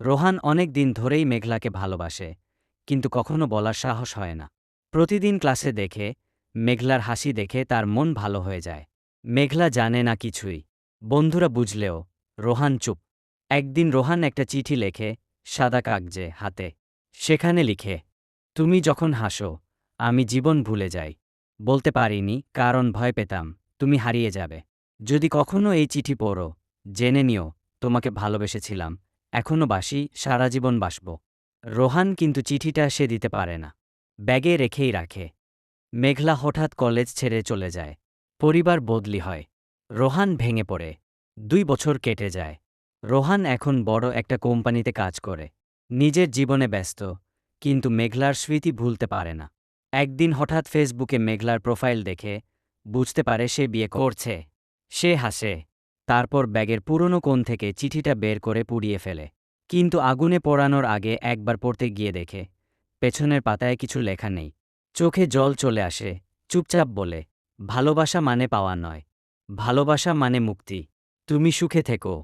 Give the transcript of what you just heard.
রোহান অনেক দিন ধরেই মেঘলাকে ভালোবাসে, কিন্তু কখনো বলার সাহস হয় না। প্রতিদিন ক্লাসে দেখে, মেঘলার হাসি দেখে তার মন ভালো হয়ে যায়। মেঘলা জানে না কিছুই। বন্ধুরা বুঝলেও, রোহান চুপ। একদিন রোহান একটা চিঠি লেখে সাদা কাগজে, হাতে। সেখানে লিখে, তুমি যখন হাসো, আমি জীবন ভুলে যাই। বলতে পারিনি, কারণ ভয় পেতাম, তুমি হারিয়ে যাবে। যদি কখনো এই চিঠি পড়ো, জেনে নিও, তোমাকে ভালোবেসেছিলাম। এখনও বাসি, সারা জীবন বাসব। রোহান কিন্তু চিঠিটা সে দিতে পারে না। ব্যাগে রেখেই রাখে। মেঘলা হঠাৎ কলেজ ছেড়ে চলে যায়। পরিবার বদলি হয়। রোহান ভেঙে পড়ে। দুই বছর কেটে যায়। রোহান এখন বড় একটা কোম্পানিতে কাজ করে। নিজের জীবনে ব্যস্ত, কিন্তু মেঘলার স্মৃতি ভুলতে পারে না। একদিন হঠাৎ ফেসবুকে মেঘলার প্রোফাইল দেখে বুঝতে পারে সে বিয়ে করছে। সে হাসে। তারপর ব্যাগের পুরনো কোণ থেকে চিঠিটা বের করে পুড়িয়ে ফেলে। কিন্তু আগুনে পোড়ানোর আগে একবার পড়তে গিয়ে দেখে, পেছনের পাতায় কিছু লেখা নেই। চোখে জল চলে আসে, চুপচাপ বলে, ভালোবাসা মানে পাওয়া নয়। ভালোবাসা মানে মুক্তি। তুমি সুখে থেকো।